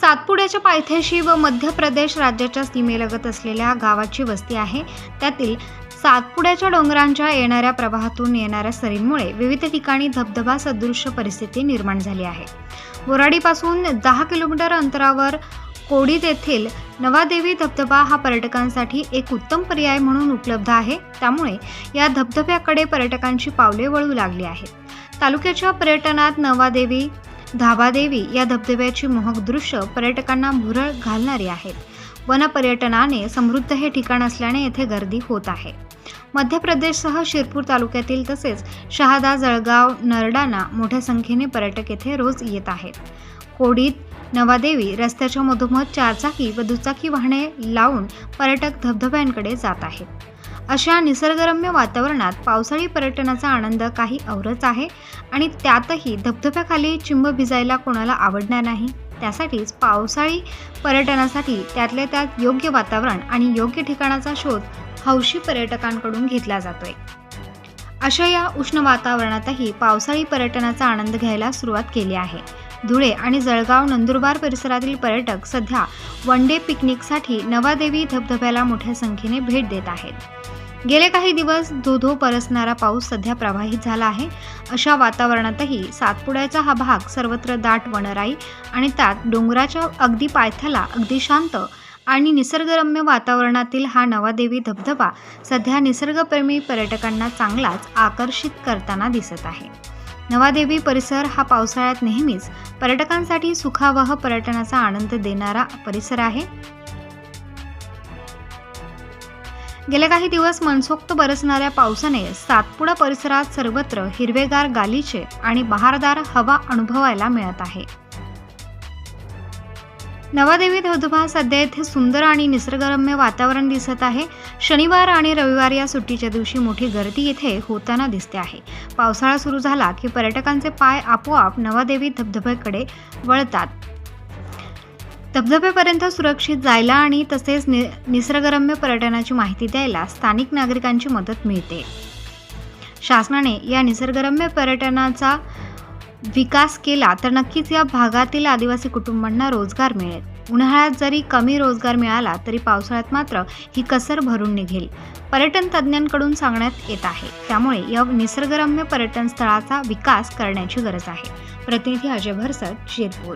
सातपुड्याच्या पायथ्याशी व मध्य प्रदेश राज्याच्या सीमेलगत असलेल्या गावाची वस्ती आहे. त्यातील सातपुड्याच्या डोंगरांच्या येणाऱ्या प्रवाहातून येणाऱ्या सरींमुळे विविध ठिकाणी धबधबा सदृश्य परिस्थिती निर्माण झाली आहे. बोराडीपासून दहा किलोमीटर अंतरावर कोडीत येथील नवादेवी धबधबा हा पर्यटकांसाठी एक उत्तम पर्याय म्हणून उपलब्ध आहे. त्यामुळे या धबधब्याकडे पर्यटकांची पावले वळू लागली आहेत. तालुक्याच्या पर्यटनात नवादेवी धाबादेवी या धबधब्याची मोहक दृश्य पर्यटकांना भुरळ घालणारी आहेत वनपर्यटनाने समृद्ध हे ठिकाण असल्याने येथे गर्दी होत आहे. मध्य प्रदेशसह शिरपूर तालुक्यातील तसेच शहादा जळगाव नरडाना मोठ्या संख्येने पर्यटक येथे रोज येत आहेत. कोडीत नवादेवी रस्त्याच्या मधोमध चारचाकी व दुचाकी वाहने लावून पर्यटक धबधब्यांकडे जात आहेत. अशा निसर्गरम्य वातावरणात पावसाळी पर्यटनाचा आनंद काही औरच आहे आणि त्यातही धबधब्याखाली चिंब भिजायला कोणाला आवडणार नाही. त्यासाठीच पावसाळी पर्यटनासाठी त्यातल्या त्यात योग्य वातावरण आणि योग्य ठिकाणाचा शोध हौशी पर्यटकांकडून घेतला जातोय. अशा या उष्ण वातावरणातही पावसाळी पर्यटनाचा आनंद घ्यायला सुरुवात केली आहे. धुळे आणि जळगाव नंदुरबार परिसरातील पर्यटक सध्या वन डे पिकनिकसाठी नवादेवी धबधब्याला मोठ्या संख्येने भेट देत आहेत. गेले काही दिवस धोधो परसणारा पाऊस सध्या प्रवाहित झाला आहे. अशा वातावरणातही सातपुड्याचा हा भाग सर्वत्र दाट वनराई आणि त्यात डोंगराच्या अगदी पायथ्याला अगदी शांत आणि निसर्गरम्य वातावरणातील हा नवादेवी धबधबा सध्या निसर्गप्रेमी पर्यटकांना चांगलाच आकर्षित करताना दिसत आहे. नवादेवी परिसर हा पावसाळ्यात नेहमीच पर्यटकांसाठी सुखावह पर्यटनाचा आनंद देणारा परिसर आहे. गेले काही दिवस मनसोक्त बरसणाऱ्या पावसाने सातपुडा परिसरात सर्वत्र हिरवेगार गालीचे आणि बहारदार हवा अनुभवायला मिळत आहे. नवादेवी धबधबा सध्या येथे सुंदर आणि निसर्गरम्य वातावरण दिसत आहे. शनिवार आणि रविवार या सुट्टीच्या दिवशी मोठी गर्दी येथे होताना दिसते आहे. पावसाळा सुरू झाला की पर्यटकांचे पाय आपोआप नवादेवी धबधब्याकडे वळतात. धबधब्यापर्यंत सुरक्षित जायला आणि तसेच नि निसर्गरम्य पर्यटनाची माहिती द्यायला स्थानिक नागरिकांची मदत मिळते. शासनाने या निसर्गरम्य पर्यटनाचा विकास केला तर नक्कीच या भागातील आदिवासी कुटुंबांना रोजगार मिळेल. उन्हाळ्यात जरी कमी रोजगार मिळाला तरी पावसाळ्यात मात्र ही कसर भरून निघेल. पर्यटन तज्ज्ञांकडून सांगण्यात येत आहे. त्यामुळे या निसर्गरम्य पर्यटन स्थळाचा विकास करण्याची गरज आहे. प्रतिनिधी अजय भरसट शिरपूर.